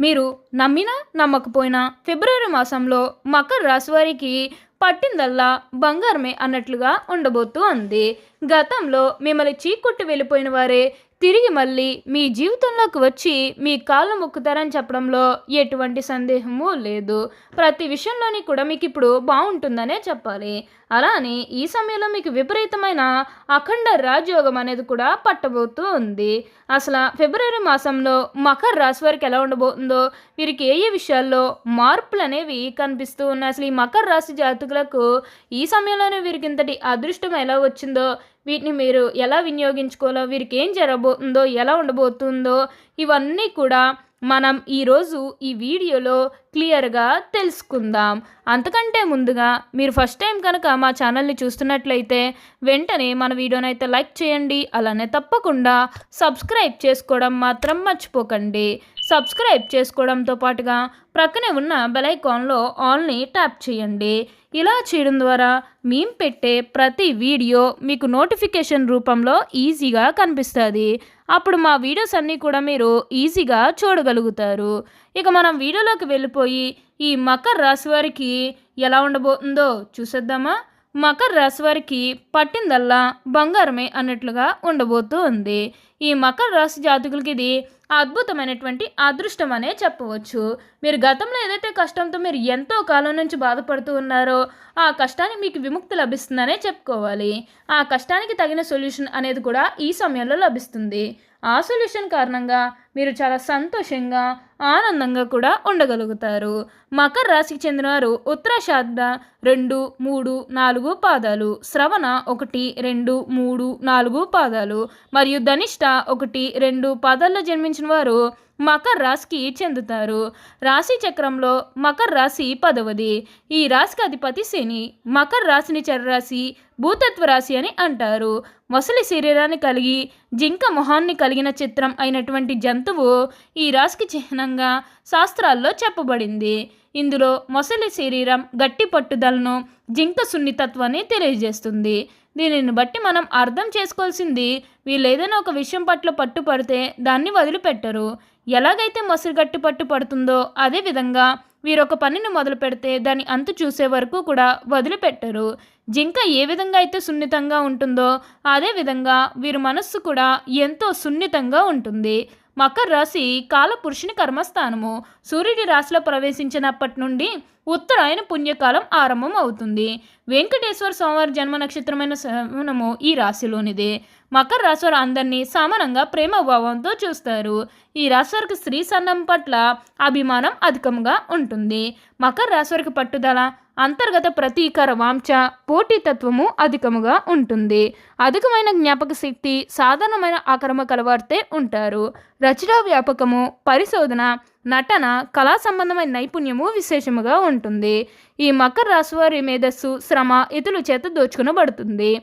మీరు నమ్మినా నమ్మకపోయినా ఫిబ్రవరి మాసంలో మకర రాశి వారికి పట్టిందల్లా బంగారమే అన్నట్లుగా ఉండబోతూ ఉంది. గతంలో మిమ్మల్ని చీకొట్టి వెళ్ళిపోయిన వారే తిరిగి మళ్ళీ మీ జీవితంలోకి వచ్చి మీ కాళ్ళు మొక్కుతారని చెప్పడంలో ఎటువంటి సందేహము లేదు. ప్రతి విషయంలోని కూడా మీకు ఇప్పుడు బాగుంటుందనే చెప్పాలి. అలానే ఈ సమయంలో మీకు విపరీతమైన అఖండ రాజయోగం అనేది కూడా పట్టబోతూ ఉంది. అసలు ఫిబ్రవరి మాసంలో మకర రాశి వారికి ఎలా ఉండబోతుందో వీరికి ఏ ఏ విషయాల్లో మార్పులు అనేవి కనిపిస్తూ ఉన్నాయి? అసలు ఈ మకర రాశి జాతకులకు ఈ సమయంలోనే వీరికి ఇంతటి అదృష్టం ఎలా వచ్చిందో వీటిని మీరు ఎలా వినియోగించుకోవాలో వీరికి ఏం జరగబోతుందో ఎలా ఉండబోతుందో ఇవన్నీ కూడా మనం ఈరోజు ఈ వీడియోలో క్లియర్గా తెలుసుకుందాం. అంతకంటే ముందుగా మీరు ఫస్ట్ టైం కనుక మా ఛానల్ని చూస్తున్నట్లయితే వెంటనే మన వీడియోని అయితే లైక్ చేయండి అలానే తప్పకుండా సబ్స్క్రైబ్ చేసుకోవడం మాత్రం మర్చిపోకండి. సబ్స్క్రైబ్ చేసుకోవడంతో పాటుగా ప్రక్కనే ఉన్న బెలైకాన్లో ఆల్ని ట్యాప్ చేయండి. ఇలా చేయడం ద్వారా మేము పెట్టే ప్రతి వీడియో మీకు నోటిఫికేషన్ రూపంలో ఈజీగా కనిపిస్తుంది. అప్పుడు మా వీడియోస్ అన్నీ కూడా మీరు ఈజీగా చూడగలుగుతారు. ఇక మనం వీడియోలోకి వెళ్ళిపోయి ఈ మకర రాశి వారికి ఎలా ఉండబోతుందో చూసేద్దామా? మకర రాశి వారికి పట్టిందల్లా బంగారమే అన్నట్లుగా ఉండబోతూ ఉంది ఈ మకర రాశి జాతకులకి ఇది అద్భుతమైనటువంటి అదృష్టం అనే చెప్పవచ్చు. మీరు గతంలో ఏదైతే కష్టంతో మీరు ఎంతో కాలం నుంచి బాధపడుతూ ఉన్నారో ఆ కష్టానికి మీకు విముక్తి లభిస్తుందనే చెప్పుకోవాలి. ఆ కష్టానికి తగిన సొల్యూషన్ అనేది కూడా ఈ సమయంలో లభిస్తుంది. ఆ సొల్యూషన్ కారణంగా మీరు చాలా సంతోషంగా ఆనందంగా కూడా ఉండగలుగుతారు. మకర రాశికి చెందినవారు ఉత్తరాషాఢ రెండు మూడు నాలుగు పాదాలు శ్రవణ ఒకటి రెండు మూడు నాలుగు పాదాలు మరియు ధనిష్ట ఒకటి రెండు పాదాల్లో జన్మించిన వారు మకర రాశికి చెందుతారు. రాశి చక్రంలో మకర రాశి పదవది. ఈ రాశికి అధిపతి శని. మకర రాశిని చర్రాశి భూతత్వ రాశి అని అంటారు. మొసలి శరీరాన్ని కలిగి జింక మొహాన్ని కలిగిన చిత్రం అయినటువంటి జంతువు ఈ రాశికి చిహ్నంగా శాస్త్రాల్లో చెప్పబడింది. ఇందులో మొసలి శరీరం గట్టి పట్టుదలను జింక సున్నితత్వాన్ని తెలియజేస్తుంది. దీనిని బట్టి మనం అర్థం చేసుకోవాల్సింది వీళ్ళు ఏదైనా ఒక విషయం పట్ల పట్టుపడితే దాన్ని వదిలిపెట్టరు. ఎలాగైతే మొసలి గట్టి పట్టు పడుతుందో అదేవిధంగా వీరొక పనిని మొదలు పెడితే దాని అంతు చూసే వరకు కూడా వదిలిపెట్టరు. జింక ఏ విధంగా అయితే సున్నితంగా ఉంటుందో అదే విధంగా వీరి మనస్సు కూడా ఎంతో సున్నితంగా ఉంటుంది. మకర రాశి కాలపురుషుని కర్మస్థానము. సూర్యుడి రాశిలో ప్రవేశించినప్పటి నుండి ఉత్తరాయణ పుణ్యకాలం ఆరంభం అవుతుంది. వెంకటేశ్వర స్వామివారి జన్మ నక్షత్రమైన శ్రవణము ఈ రాశిలోనిదే. మకర రాశి వారు అందరినీ సమానంగా ప్రేమభావంతో చూస్తారు. ఈ రాశి వారికి స్త్రీ సన్నం పట్ల అభిమానం అధికంగా ఉంటుంది. మకర రాశి వారికి పట్టుదల అంతర్గత ప్రతీకార వాంఛ పోటీతత్వము అధికముగా ఉంటుంది. అధికమైన జ్ఞాపక శక్తి సాధారణమైన ఆక్రమ కలవారితే ఉంటారు. రచనా వ్యాపకము పరిశోధన నటన కళా సంబంధమైన నైపుణ్యము విశేషముగా ఉంటుంది. ఈ మకర రాశివారి మేధస్సు శ్రమ ఇతరుల చేత దోచుకునబడుతుంది.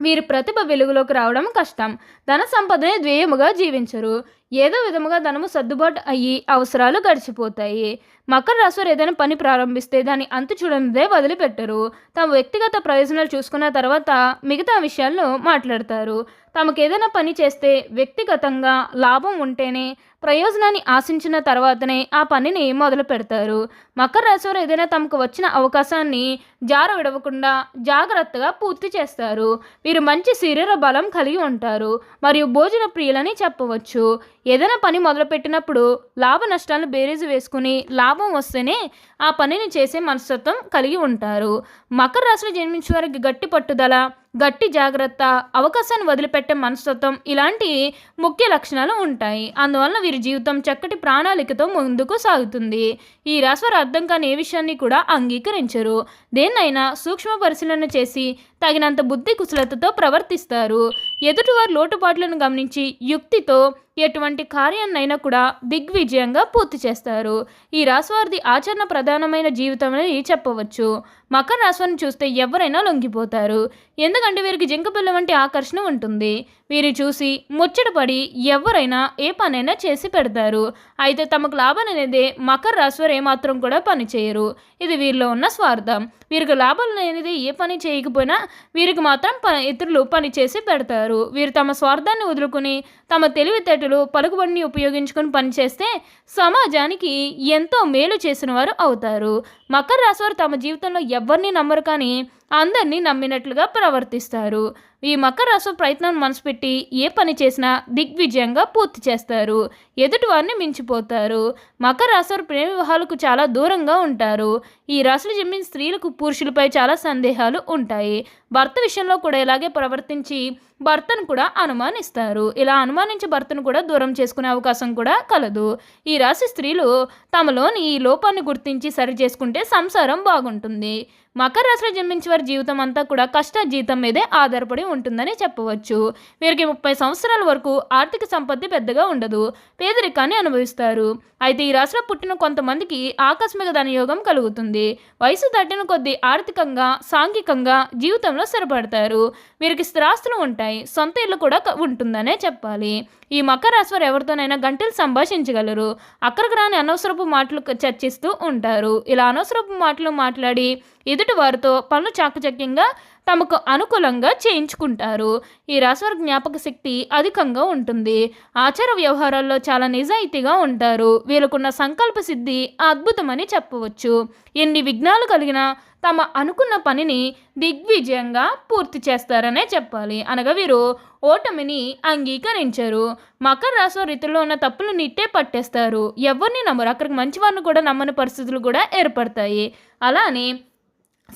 వీరి ప్రతిభ వెలుగులోకి రావడం కష్టం. ధన సంపదని ద్వేయముగా జీవించరు. ఏదో విధముగా ధనము సర్దుబాటు అయ్యి అవసరాలు గడిచిపోతాయి. మకర రాశి ఏదైనా పని ప్రారంభిస్తే దాన్ని అంతు చూడనిదే వదిలిపెట్టరు. తమ వ్యక్తిగత ప్రయోజనాలు చూసుకున్న తర్వాత మిగతా విషయాలను మాట్లాడతారు. తమకు ఏదైనా పని చేస్తే వ్యక్తిగతంగా లాభం ఉంటేనే ప్రయోజనాన్ని ఆశించిన తర్వాతనే ఆ పనిని మొదలు పెడతారు. మకర రాశివారు ఏదైనా తమకు వచ్చిన అవకాశాన్ని జార విడవకుండా జాగ్రత్తగా పూర్తి చేస్తారు. వీరు మంచి శరీర బలం కలిగి ఉంటారు. మరియు భోజన ప్రియులని చెప్పవచ్చు. ఏదైనా పని మొదలుపెట్టినప్పుడు లాభ నష్టాలను బేరీజు వేసుకుని లాభం వస్తేనే ఆ పనిని చేసే మనస్తత్వం కలిగి ఉంటారు. మకర రాశిలో జన్మించిన వారికి గట్టి పట్టుదల గట్టి జాగ్రత్త అవకాశాన్ని వదిలిపెట్టే మనస్తత్వం ఇలాంటి ముఖ్య లక్షణాలు ఉంటాయి. అందువలన వీరి జీవితం చక్కటి ప్రణాళికతో ముందుకు సాగుతుంది. ఈ రాశివారు అర్థం కాని ఏ విషయాన్ని కూడా అంగీకరించరు. దేన్నైనా సూక్ష్మ పరిశీలన చేసి తగినంత బుద్ధి కుశలతతో ప్రవర్తిస్తారు. ఎదుటివారి లోటుపాట్లను గమనించి యుక్తితో ఎటువంటి కార్యాన్నైనా కూడా దిగ్విజయంగా పూర్తి చేస్తారు. ఈ రాశివారిది ఆచరణ ప్రధానమైన జీవితం అని చెప్పవచ్చు. మకర రాశిని చూస్తే ఎవరైనా లొంగిపోతారు. ఎందుకంటే వీరికి జింకపిల్ల వంటి ఆకర్షణ ఉంటుంది. వీరు చూసి ముచ్చటపడి ఎవరైనా ఏ పనైనా చేసి పెడతారు. అయితే తమకు లాభం అనేది మకర రాశివారు ఏమాత్రం కూడా పని చేయరు. ఇది వీరిలో ఉన్న స్వార్థం. వీరికి లాభం అనేది ఏ పని చేయకపోయినా వీరికి మాత్రం ప ఇతరులు పని చేసి పెడతారు. వీరు తమ స్వార్థాన్ని వదులుకుని తమ తెలివితేటలు పలుకుబడిని ఉపయోగించుకొని పనిచేస్తే సమాజానికి ఎంతో మేలు చేసిన వారు అవుతారు. మకర రాశివారు తమ జీవితంలో ఎవరిని నమ్మరు కానీ అందరినీ నమ్మినట్లుగా ప్రవర్తిస్తారు. ఈ మకర రాశి ప్రయత్నం మనసు పెట్టి ఏ పని చేసినా దిగ్విజయంగా పూర్తి చేస్తారు. ఎదుటివారిని మించిపోతారు. మకర రాశి ప్రేమ వివాహాలకు చాలా దూరంగా ఉంటారు. ఈ రాశులు జమ్మిన స్త్రీలకు పురుషులపై చాలా సందేహాలు ఉంటాయి. భర్త విషయంలో కూడా ఇలాగే ప్రవర్తించి భర్తను కూడా అనుమానిస్తారు. ఇలా అనుమానించి భర్తను కూడా దూరం చేసుకునే అవకాశం కూడా కలదు. ఈ రాశి స్త్రీలు తమలోని ఈ లోపాన్ని గుర్తించి సరి చేసుకుంటే సంసారం బాగుంటుంది. మకర రాశిలో జన్మించే వారి జీవితం అంతా కూడా కష్ట జీతం మీదే ఆధారపడి ఉంటుందని చెప్పవచ్చు. వీరికి ముప్పై సంవత్సరాల వరకు ఆర్థిక సంపత్తి పెద్దగా ఉండదు. పేదరికాన్ని అనుభవిస్తారు. అయితే ఈ రాశిలో పుట్టిన కొంతమందికి ఆకస్మిక ధనయోగం కలుగుతుంది. వయసు దాటిన కొద్దీ ఆర్థికంగా సాంఘికంగా జీవితంలో స్థిరపడతారు. వీరికి స్థిరాస్తులు ఉంటాయి. సొంత ఇల్లు కూడా ఉంటుందనే చెప్పాలి. ఈ మకర రాశి వారు ఎవరితోనైనా గంటలు సంభాషించగలరు. అక్కడికి రాని అనవసరపు మాటలు చర్చిస్తూ ఉంటారు. ఇలా అనవసరపు మాటలు మాట్లాడి ఎదుటి వారితో పనులు చాకచక్యంగా తమకు అనుకూలంగా చేయించుకుంటారు. ఈ రాశివారి జ్ఞాపక శక్తి అధికంగా ఉంటుంది. ఆచార వ్యవహారాల్లో చాలా నిజాయితీగా ఉంటారు. వీళ్ళకున్న సంకల్ప సిద్ధి అద్భుతమని చెప్పవచ్చు. ఎన్ని విఘ్నాలు కలిగినా తమ అనుకున్న పనిని దిగ్విజయంగా పూర్తి చేస్తారనే చెప్పాలి. అనగా వీరు ఓటమిని అంగీకరించరు. మకర రాశి రీతిలో ఉన్న తప్పులు నిట్టే పట్టేస్తారు. ఎవరిని నమ్మరు. అక్కడికి మంచివారిని కూడా నమ్మని పరిస్థితులు కూడా ఏర్పడతాయి. అలానే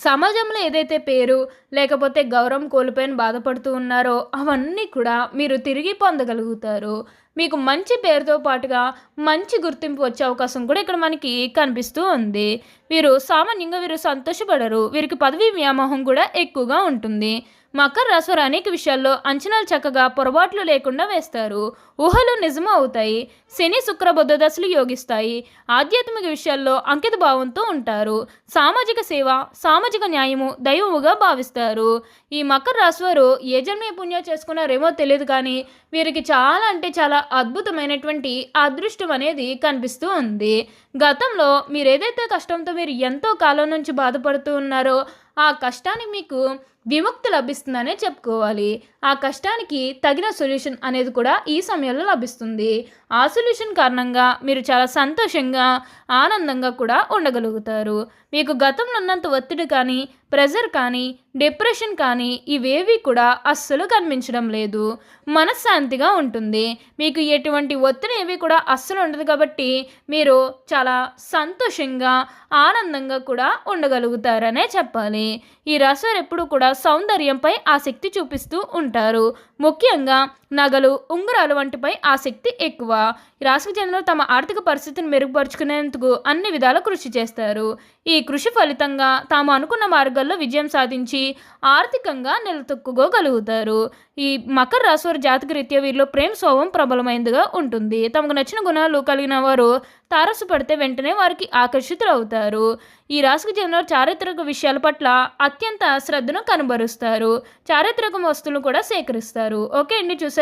సమాజంలో ఏదైతే పేరు లేకపోతే గౌరవం కోల్పోయిన బాధపడుతూ ఉన్నారో అవన్నీ కూడా మీరు తిరిగి పొందగలుగుతారు. మీకు మంచి పేరుతో పాటుగా మంచి గుర్తింపు వచ్చే అవకాశం కూడా ఇక్కడ మనకి కనిపిస్తూ ఉంది. వీరు సామాన్యంగా వీరు సంతోషపడరు. వీరికి పదవి వ్యామోహం కూడా ఎక్కువగా ఉంటుంది. మకర రాశి అనేక విషయాల్లో అంచనాలు చక్కగా పొరపాట్లు లేకుండా వేస్తారు. ఊహలు నిజము అవుతాయి. శని శుక్ర బుద్ధ దశలు యోగిస్తాయి. ఆధ్యాత్మిక విషయాల్లో అంకిత భావంతో ఉంటారు. సామాజిక సేవ సామాజిక న్యాయము దైవముగా భావిస్తారు. ఈ మకర రాశివారు ఏ జన్మే పుణ్యం చేసుకున్నారేమో తెలియదు కానీ వీరికి చాలా అంటే చాలా అద్భుతమైనటువంటి అదృష్టం అనేది కనిపిస్తూ ఉంది. గతంలో మీరు ఏదైతే కష్టంతో మీరు ఎంతో కాలం నుంచి బాధపడుతూ ఉన్నారో ఆ కష్టాన్ని మీకు విముక్తి లభిస్తుందనే చెప్పుకోవాలి. ఆ కష్టానికి తగిన సొల్యూషన్ అనేది కూడా ఈ సమయంలో లభిస్తుంది. ఆ సొల్యూషన్ కారణంగా మీరు చాలా సంతోషంగా ఆనందంగా కూడా ఉండగలుగుతారు. మీకు గతంలో ఉన్నంత ఒత్తిడి కానీ ప్రెజర్ కానీ డిప్రెషన్ కానీ ఇవేవి కూడా అస్సలు కనిపించడం లేదు. మనశ్శాంతిగా ఉంటుంది. మీకు ఎటువంటి ఒత్తిడి ఏవి కూడా అస్సలు ఉండదు కాబట్టి మీరు చాలా సంతోషంగా ఆనందంగా కూడా ఉండగలుగుతారనే చెప్పాలి. ఈ రాశి ఎప్పుడు కూడా సౌందర్యంపై ఆసక్తి చూపిస్తూ ఉంటారు. ముఖ్యంగా నగలు ఉంగరాలు వంటిపై ఆసక్తి ఎక్కువ. ఈ జనులు తమ ఆర్థిక పరిస్థితిని మెరుగుపరుచుకునేందుకు అన్ని విధాల కృషి చేస్తారు. ఈ కృషి ఫలితంగా తాము అనుకున్న మార్గాల్లో విజయం సాధించి ఆర్థికంగా నిలదొక్కుకోగలుగుతారు ఈ మకర రాశి జాతక రీత్యా వీరిలో ప్రేమ స్వభావం ప్రబలమైనదిగా ఉంటుంది. తమకు నచ్చిన గుణాలు కలిగిన వారు తారసపడితే వెంటనే వారికి ఆకర్షితులు అవుతారు ఈ రాశికి చెందిన చారిత్రక విషయాల పట్ల అత్యంత శ్రద్ధను కనబరుస్తారు. చారిత్రక వస్తువులు కూడా సేకరిస్తారు. ఓకే అండి చూసారు